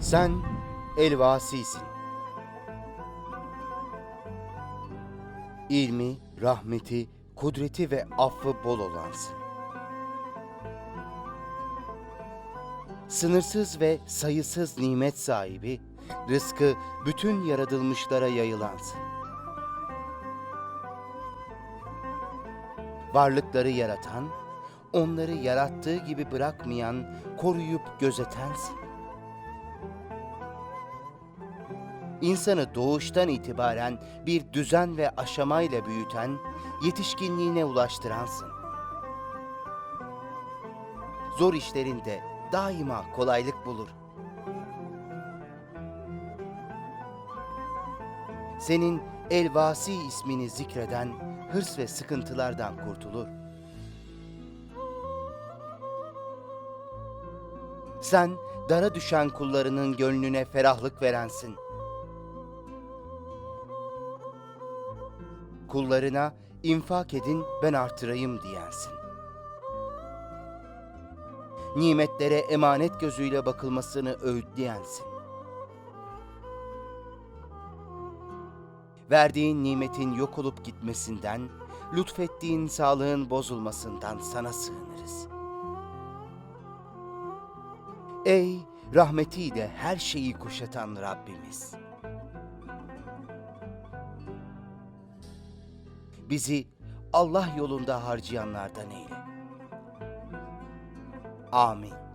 Sen elvasisin. İlmi, rahmeti, kudreti ve affı bol olansın. Sınırsız ve sayısız nimet sahibi, rızkı bütün yaratılmışlara yayılansın. Varlıkları yaratan, onları yarattığı gibi bırakmayan, koruyup gözetensin. İnsanı doğuştan itibaren bir düzen ve aşamayla büyüten, yetişkinliğine ulaştıransın. Zor işlerinde daima kolaylık bulur. Senin Elvasi ismini zikreden hırs ve sıkıntılardan kurtulur. Sen dara düşen kullarının gönlüne ferahlık verensin. Kullarına infak edin ben artırayım diyensin. Nimetlere emanet gözüyle bakılmasını öğütleyensin. Verdiğin nimetin yok olup gitmesinden, lütfettiğin sağlığın bozulmasından sana sığınırız. Ey rahmetiyle her şeyi kuşatan Rabbimiz. Bizi Allah yolunda harcayanlardan eyle. Amin.